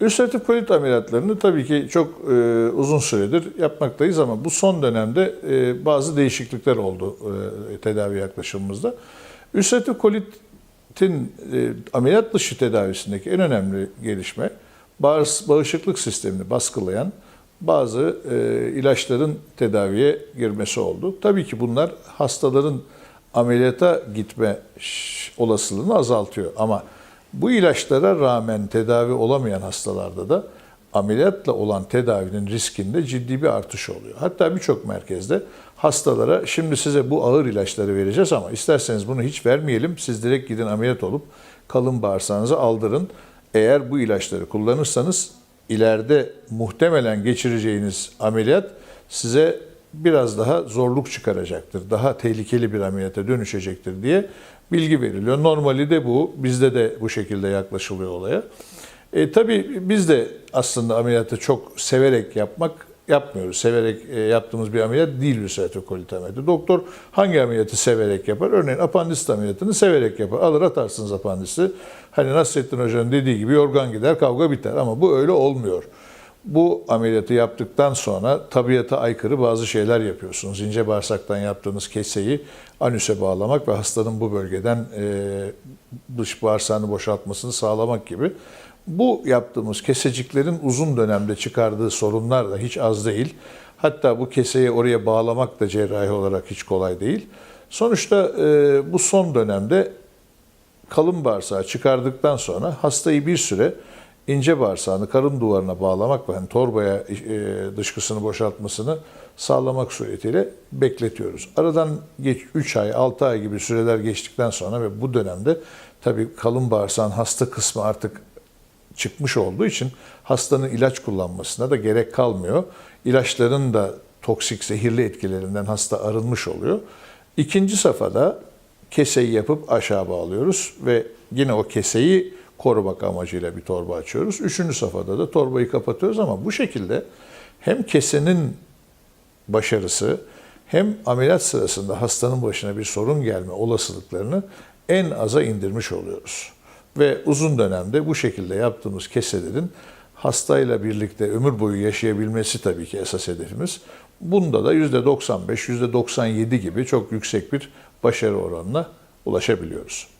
Ülseratif kolit ameliyatlarını tabii ki çok e, uzun süredir yapmaktayız ama bu son dönemde e, bazı değişiklikler oldu e, tedavi yaklaşımımızda. Ülseratif kolitin e, ameliyat dışı tedavisindeki en önemli gelişme bağırs- bağışıklık sistemini baskılayan bazı e, ilaçların tedaviye girmesi oldu. Tabii ki bunlar hastaların ameliyata gitme olasılığını azaltıyor ama bu ilaçlara rağmen tedavi olamayan hastalarda da ameliyatla olan tedavinin riskinde ciddi bir artış oluyor. Hatta birçok merkezde hastalara şimdi size bu ağır ilaçları vereceğiz ama isterseniz bunu hiç vermeyelim. Siz direkt gidin ameliyat olup kalın bağırsağınızı aldırın. Eğer bu ilaçları kullanırsanız ileride muhtemelen geçireceğiniz ameliyat size biraz daha zorluk çıkaracaktır. Daha tehlikeli bir ameliyata dönüşecektir diye bilgi veriliyor. Normali de bu. Bizde de bu şekilde yaklaşılıyor olaya. E, tabii biz de aslında ameliyatı çok severek yapmak yapmıyoruz. Severek e, yaptığımız bir ameliyat değil ülseratif kolit ameliyatı. Doktor hangi ameliyatı severek yapar? Örneğin apandisit ameliyatını severek yapar. Alır atarsınız apandisi. Hani Nasrettin Hoca'nın dediği gibi yorgan gider kavga biter ama bu öyle olmuyor. Bu ameliyatı yaptıktan sonra tabiata aykırı bazı şeyler yapıyorsunuz. İnce bağırsaktan yaptığınız keseyi anüse bağlamak ve hastanın bu bölgeden e, dış bağırsağını boşaltmasını sağlamak gibi. Bu yaptığımız keseciklerin uzun dönemde çıkardığı sorunlar da hiç az değil. Hatta bu keseyi oraya bağlamak da cerrahi olarak hiç kolay değil. Sonuçta e, bu son dönemde kalın bağırsağı çıkardıktan sonra hastayı bir süre ince bağırsağını karın duvarına bağlamak ve hani torbaya e, dışkısını boşaltmasını sağlamak suretiyle bekletiyoruz. Aradan geç 3 ay, 6 ay gibi süreler geçtikten sonra ve bu dönemde tabii kalın bağırsağın hasta kısmı artık çıkmış olduğu için hastanın ilaç kullanmasına da gerek kalmıyor. İlaçların da toksik, zehirli etkilerinden hasta arınmış oluyor. İkinci safhada keseyi yapıp aşağı bağlıyoruz ve yine o keseyi korumak amacıyla bir torba açıyoruz. Üçüncü safhada da torbayı kapatıyoruz ama bu şekilde hem kesenin başarısı hem ameliyat sırasında hastanın başına bir sorun gelme olasılıklarını en aza indirmiş oluyoruz. Ve uzun dönemde bu şekilde yaptığımız keselerin hastayla birlikte ömür boyu yaşayabilmesi tabii ki esas hedefimiz. Bunda da %95, %97 gibi çok yüksek bir başarı oranına ulaşabiliyoruz.